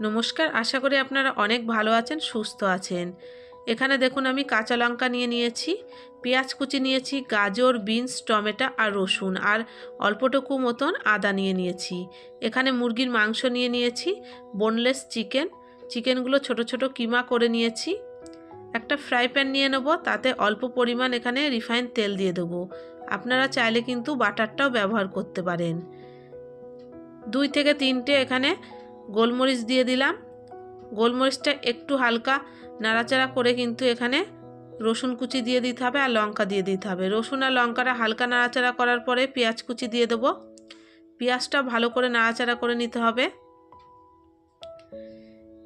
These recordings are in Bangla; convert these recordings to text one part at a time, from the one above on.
নমস্কার, আশা করি আপনারা অনেক ভালো আছেন, সুস্থ আছেন। এখানে দেখুন, আমি কাঁচা লঙ্কা নিয়ে নিয়েছি, পেঁয়াজ কুচি নিয়েছি, গাজর, বিনস, টমেটো আর রসুন, আর অল্পটুকু মতন আদা নিয়ে নিয়েছি। এখানে মুরগির মাংস নিয়ে নিয়েছি বোনলেস চিকেন চিকেনগুলো ছোট ছোট কিমা করে নিয়েছি। একটা ফ্রাই প্যান নিয়ে নেব, তাতে অল্প পরিমাণ এখানে রিফাইন তেল দিয়ে দেবো। আপনারা চাইলে কিন্তু বাটারটাও ব্যবহার করতে পারেন। দুই থেকে তিনটে এখানে গোলমরিচ দিয়ে দিলাম। গোলমরিচটা একটু হালকা নাড়াচাড়া করে কিন্তু এখানে রসুন কুচি দিয়ে দিতে হবে আর লঙ্কা দিয়ে দিতে হবে। রসুন আর লঙ্কাটা হালকা নাড়াচাড়া করার পরে পেঁয়াজ কুচি দিয়ে দেবো। পেঁয়াজটা ভালো করে নাড়াচাড়া করে নিতে হবে।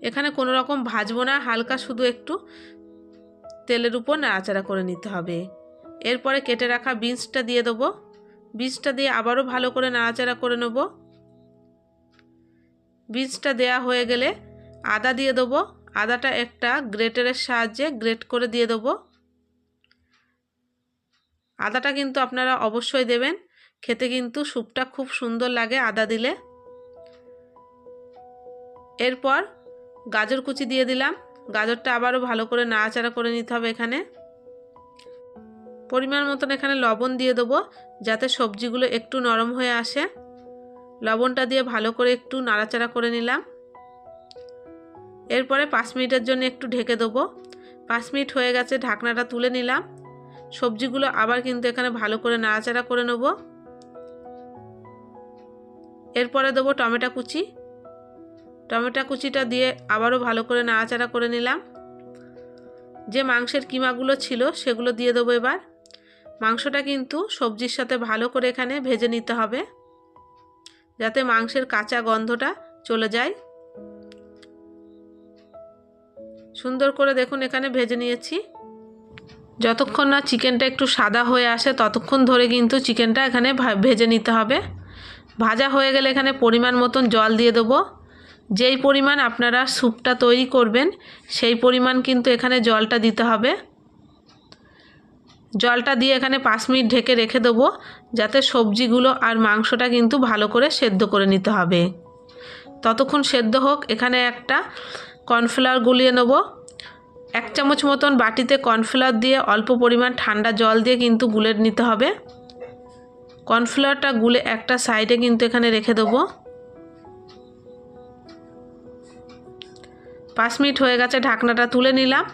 এখানে কোনো রকম ভাজবো না, হালকা শুধু একটু তেলের উপর নাড়াচাড়া করে নিতে হবে। এরপরে কেটে রাখা বিনসটা দিয়ে দেবো। বিনসটা দিয়ে আবারও ভালো করে নাড়াচাড়া করে নেব। বীজটা দেয়া হয়ে গেলে আদা দিয়ে দেবো। আদাটা একটা গ্রেটারের সাহায্যে গ্রেট করে দিয়ে দেবো। আদাটা কিন্তু আপনারা অবশ্যই দেবেন। খেতে কিন্তু স্যুপটা খুব সুন্দর লাগে আদা দিলে। এরপর গাজর কুচি দিয়ে দিলাম। গাজরটা আবারও ভালো করে নাড়াচাড়া করে নিতে হবে এখানে। পরিমাণ মতন এখানে লবণ দিয়ে দেবো যাতে সবজিগুলো একটু নরম হয়ে আসে। লবণটা দিয়ে ভালো করে একটু নাড়াচাড়া করে নিলাম। এরপরে পাঁচ মিনিটের জন্য একটু ঢেকে দেবো। পাঁচ মিনিট হয়ে গেছে, ঢাকনাটা তুলে নিলাম। সবজিগুলো আবার কিন্তু এখানে ভালো করে নাড়াচাড়া করে নেব। এরপরে দেবো টমেটো কুচি। টমেটো কুচিটা দিয়ে আবারও ভালো করে নাড়াচাড়া করে নিলাম। যে মাংসের কিমাগুলো ছিল, সেগুলো দিয়ে দেবো এবার। মাংসটা কিন্তু সবজির সাথে ভালো করে এখানে ভেজে নিতে হবে। যাতে মাংসের কাঁচা গন্ধটা চলে যায়। সুন্দর করে দেখুন, এখানে ভেজে নিয়েছি। যতক্ষণ না চিকেনটা একটু সাদা হয়ে আসে, ততক্ষণ ধরে কিন্তু চিকেনটা এখানে ভেজে নিতে হবে। ভাজা হয়ে গেলে এখানে পরিমাণ মতন জল দিয়ে দেবো। যেই পরিমাণ আপনারা স্যুপটা তৈরি করবেন, সেই পরিমাণ কিন্তু এখানে জলটা দিতে হবে। জলটা দিয়ে এখানে পাঁচ মিনিট ঢেকে রেখে দেবো, যাতে সবজিগুলো আর মাংসটা কিন্তু ভালো করে সেদ্ধ করে নিতে হবে। ততক্ষণ সেদ্ধ হোক, এখানে একটা কর্নফ্লাওয়ার গুলিয়ে নেব। এক চামচ মতন বাটিতে কর্নফ্লাওয়ার দিয়ে অল্প পরিমাণ ঠান্ডা জল দিয়ে কিন্তু গুলে নিতে হবে। কর্নফ্লাওয়ারটা গুলে একটা সাইডে কিন্তু এখানে রেখে দেবো। পাঁচ মিনিট হয়ে গেছে, ঢাকনাটা তুলে নিলাম।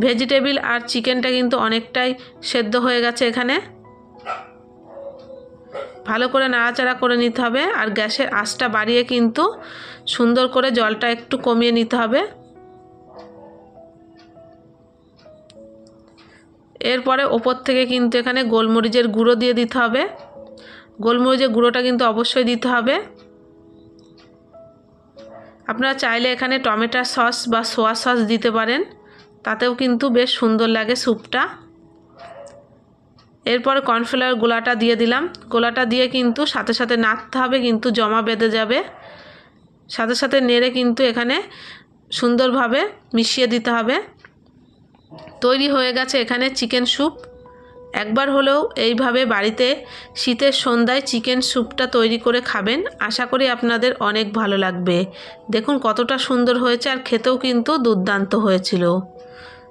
ভেজিটেবিল আর চিকেনটা কিন্তু অনেকটাই সেদ্ধ হয়ে গেছে এখানে। ভালো করে নাড়াচাড়া করে নিতে হবে আর গ্যাসের আঁচটা বাড়িয়ে কিন্তু সুন্দর করে জলটা একটু কমিয়ে নিতে হবে। এরপরে ওপর থেকে কিন্তু এখানে গোলমরিচের গুঁড়ো দিয়ে দিতে হবে। গোলমরিচের গুঁড়োটা কিন্তু অবশ্যই দিতে হবে। আপনারা চাইলে এখানে টমেটো সস বা সোয়া সস দিতে পারেন। তাতেও কিন্তু বেশ সুন্দর লাগে স্যুপটা। এরপরে কর্নফ্লাওয়ার গোলাটা দিয়ে দিলাম। গোলাটা দিয়ে কিন্তু সাথে সাথে নাড়তে হবে, কিন্তু জমা বেঁধে যাবে। সাথে সাথে নেড়ে কিন্তু এখানে সুন্দরভাবে মিশিয়ে দিতে হবে। তৈরি হয়ে গেছে এখানে চিকেন স্যুপ। একবার হলেও এইভাবে বাড়িতে শীতের সন্ধ্যায় চিকেন স্যুপটা তৈরি করে খাবেন, আশা করি আপনাদের অনেক ভালো লাগবে। দেখুন কতটা সুন্দর হয়েছে, আর খেতেও কিন্তু দুর্দান্ত হয়েছিল।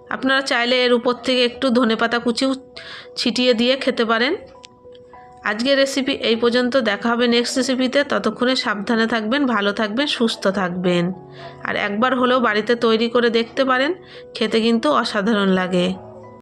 আপনারা চাইলে এর উপর থেকে একটু ধনেপাতা কুচিও ছিটিয়ে দিয়ে খেতে পারেন। আজকের রেসিপি এই পর্যন্ত। দেখা হবে নেক্সট রেসিপিতে ততক্ষণে সাবধানে থাকবেন, ভালো থাকবেন, সুস্থ থাকবেন। আর একবার হলেও বাড়িতে তৈরি করে দেখতে পারেন, খেতে কিন্তু অসাধারণ লাগে।